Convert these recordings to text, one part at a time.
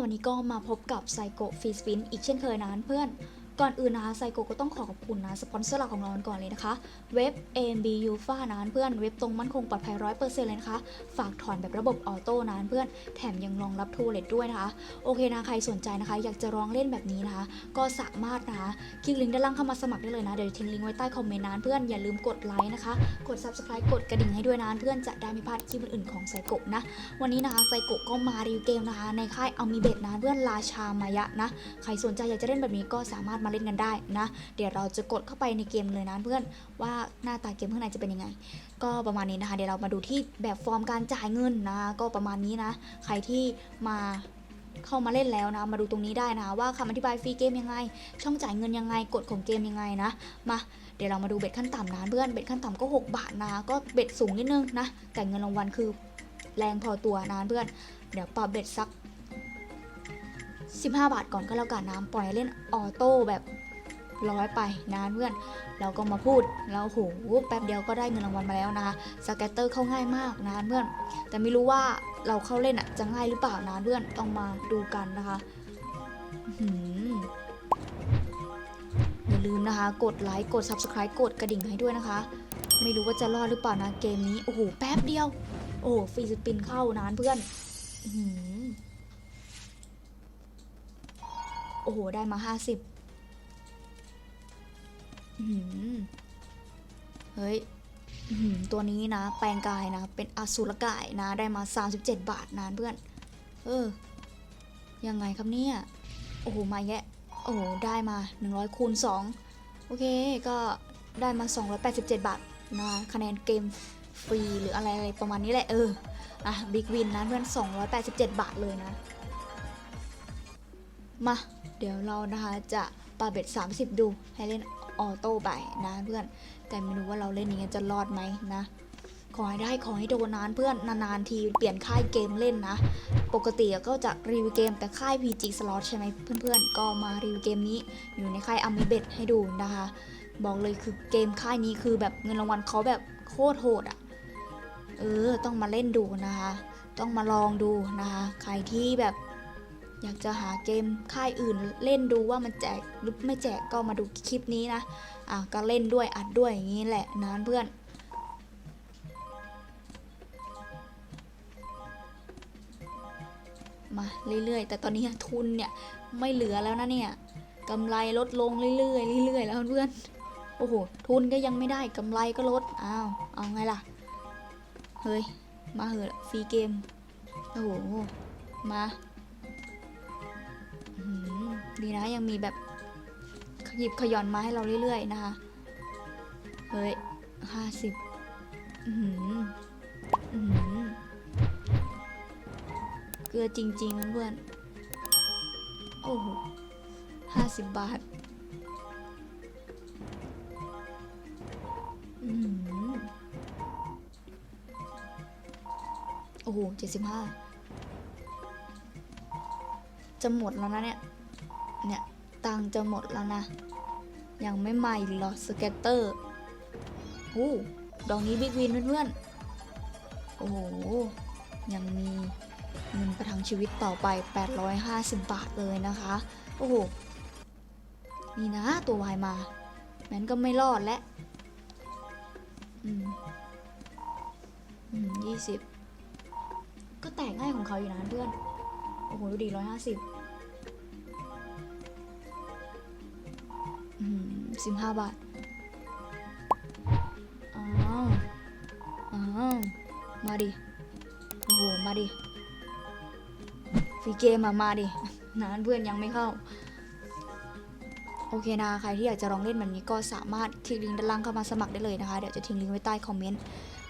วันนี้ก็มาพบกับไซโกฟีสปินอีกเช่นเคยนะเพื่อน ก่อนอื่นนะคะไซโกก็ต้องขอขอบคุณนะสปอนเซอร์หลักของเราก่อนเลยนะคะ เว็บ AMB u f a นะเพื่อนเว็บตรงมั่นคงปลอดภัย100%เปอร์เซ็นต์เลยนะคะ ฝากถอนแบบระบบออโต้นะเพื่อนแถมยังรองรับทูเลตด้วยนะคะ โอเคนะใครสนใจนะคะ อยากจะลองเล่นแบบนี้นะคะ ก็สามารถนะคะคลิกลิงก์ด้านล่างเข้ามาสมัครได้เลยนะ เดี๋ยวทิ้งลิงก์ไว้ใต้คอมเมนต์นะเพื่อนอย่าลืมกดไลค์นะคะ กด subscribe กดกระดิ่งให้ด้วยนะเพื่อนจะได้ไม่พลาดคลิปอื่นๆของไซโกนะ วันนี้นะคะไซโกก็มารีวิวเกมนะคะ ในค่ายเอามีเบตนะเพื่อนราชามายะนะใครสนใจอยากจะเล่นแบบนี้ก็สามารถมาเล่นกันได้นะ เดี๋ยวเราจะกดเข้าไปในเกมเลยนะเพื่อนว่าหน้าตาเกมข้างในจะเป็นยังไง ก็ประมาณนี้นะคะ เดี๋ยวเรามาดูที่แบบฟอร์มการจ่ายเงินนะ ก็ประมาณนี้นะ ใครที่มาเข้ามาเล่นแล้วนะ มาดูตรงนี้ได้นะว่าคำอธิบายฟรีเกมยังไง ช่องจ่ายเงินยังไงกฎของเกมยังไงนะ มาเดี๋ยวเรามาดูเบ็ดขั้นต่ำนะเพื่อนเบ็ดขั้นต่ำก็ 6 บาทนะ ก็เบ็ดสูงนิดนึงนะแต่เงินรางวัลคือแรงพอตัวนะเพื่อน เดี๋ยวปรับเบ็ดสัก 15 บาทก่อนก็แล้วกันนะปล่อยเล่นออโต้แบบร้อยไปนะเพื่อน เราก็มาพูดแล้วโหแป๊บเดียวก็ได้เงินรางวัลมาแล้วนะคะสแกตเตอร์เข้าง่ายมากนะเพื่อน แต่ไม่รู้ว่าเราเข้าเล่นอะจะง่ายหรือเปล่านะเพื่อนต้องมาดูกันนะคะอย่าลืมนะคะ กดไลค์กด subscribe กดกระดิ่งให้ด้วยนะคะ ไม่รู้ว่าจะรอดหรือเปล่านะเกมนี้ โอ้โห แป๊บเดียว โอ้โหฟรีสปินเข้านานเพื่อน อื โอ้โห ได้มา50อื้อหือเฮ้ยหือตัวนี้นะ แปลงกายนะ เป็นอสูรกายนะ ได้มา 37 บาทนานเพื่อน เออ ยังไงครับเนี่ย โอ้โห มาแยะ โอ้โห ได้มา 100คูณ2โอเค ก็ได้มา 287 บาทนะคะแนนเกมฟรีหรืออะไรอะไรประมาณนี้แหละ เออ อะ บิ๊กวินนะเพื่อน 287 บาทเลยนะ มา เดี๋ยวเรานะคะจะปาเบ็ด 30 ดูให้เล่นออโต้ไปนะเพื่อน แต่ไม่รู้ว่าเราเล่นอย่างนี้จะรอดไหมนะ ขอให้ได้ขอให้โดนนานเพื่อนนานๆทีเปลี่ยนค่ายเกมเล่นนะ ปกติก็จะรีวิวเกมแต่ค่าย PG Slot ใช่ไหมเพื่อนๆ ก็มารีวิวเกมนี้อยู่ในค่าย a m i b e t ให้ดูนะคะ บอกเลยคือเกมค่ายนี้คือแบบเงินรางวัลเขาแบบโคตรโหดอะ่ะ เออต้องมาเล่นดูนะคะ ต้องมาลองดูนะคะ ใครที่แบบ อยากจะหาเกมค่ายอื่นเล่นดูว่ามันแจกหรือไม่แจกก็มาดูคลิปนี้นะ อะก็เล่นด้วยอัดด้วยอย่างนี้แหละนะเพื่อน มาเรื่อยๆ แต่ตอนนี้ทุนเนี่ยไม่เหลือแล้วนะเนี่ยกำไรลดลงเรื่อยๆเรื่อยๆแล้วเพื่อน โอ้โห ทุนก็ยังไม่ได้กำไรก็ลด อ้าว เอาไงล่ะ เฮ้ย มาเหอะฟรีเกม โอ้โห มา ดีนะยังมีแบบขยิบขย่อนมาให้เราเรื่อยๆนะคะ เฮ้ยห้าสิบอือหืออือหือเกลือจริงๆเพื่อนโอ้โหห้าสิบบาท อือหือโอ้โหเจ็ดสิบห้าจะหมดแล้วนะเนี่ย เนี่ย ตังจะหมดแล้วนะ ยังไม่มาอีกหรอสเก็ตเตอร์โอ้ดอกนี้บิ๊กวินเพื่อนๆ โอ้โห ยังมีเงินประทังชีวิตต่อไป 850 บาทเลยนะคะ โอ้โห นี่นะตัววายมางั้นก็ไม่รอดแล้วอืม อืมยี่สิบ ก็แตกง่ายของเขาอยู่นะเพื่อน โอ้โห ดูดีร้อยห้าสิบ สิบห้าบาทอ้าวอ้าวมาดิ โอ้โห มาดิฟรีเกมมามาดิ นานเพื่อนยังไม่เข้า โอเคนะ ใครที่อยากจะลองเล่นแบบนี้ก็สามารถคลิกลิงก์ด้านล่างเข้ามาสมัครได้เลยนะคะ เดี๋ยวจะทิ้งลิงก์ไว้ใต้คอมเมนต์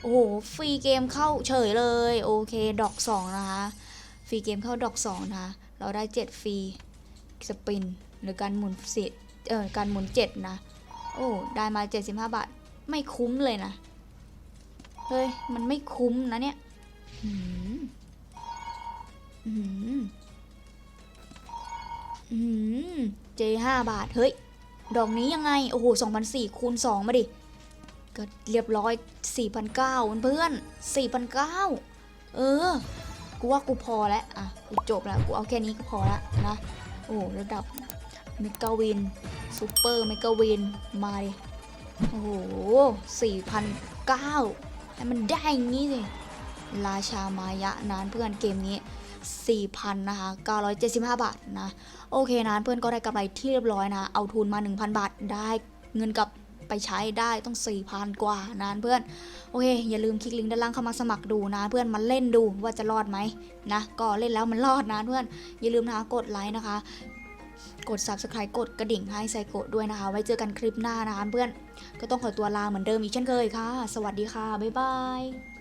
โอ้โห ฟรีเกมเข้าเฉยเลย โอเค ดอกสองนะคะ ฟรีเกมเข้าดอกสองนะคะ เราได้เจ็ดฟรี สปิน หรือการหมุนสิ เออการหมุนเจ็ดนะ โอ้ได้มา 75 บาท ไม่คุ้มเลยนะ เฮ้ย มันไม่คุ้มนะเนี่ยอืมอืมอืมเจห้าบาท เฮ้ย ดอกนี้ยังไง โอ้โหสองพันสี่คูณสองมาดิ ก็เรียบร้อยสี่พันเก้าเพื่อนสี่พันเก้าเออ กูว่ากูพอแล้ว อะ กูจบแล้ว กูเอาแค่นี้ก็พอแล้วนะ โอ้ระดับเมกาวิน ซูเปอร์เมกาวินมาดิโอ้โหสี่พันเก้าให้มันได้อย่างงี้สิราชามายะนานเพื่อนเกมนี้ 4,000 นะคะ975 บาทนะ โอเคนะเพื่อนก็ได้กำไรที่เรียบร้อยนะ เอาทุนมา 1,000 บาท ได้เงินกับไปใช้ได้ต้อง 4,000 กว่านะเพื่อน โอเค อย่าลืมคลิกลิงก์ด้านล่างเข้ามาสมัครดูนะ เพื่อนมาเล่นดูว่าจะรอดไหมนะ ก็เล่นแล้วมันรอดนะเพื่อน อย่าลืมนะคะกดไลค์นะคะ กด subscribe กดกระดิ่งให้ไซโกด้วยนะคะ ไว้เจอกันคลิปหน้านะคะเพื่อนก็ต้องขอตัวลาเหมือนเดิมอีกเช่นเคยค่ะ สวัสดีค่ะ บ๊ายบาย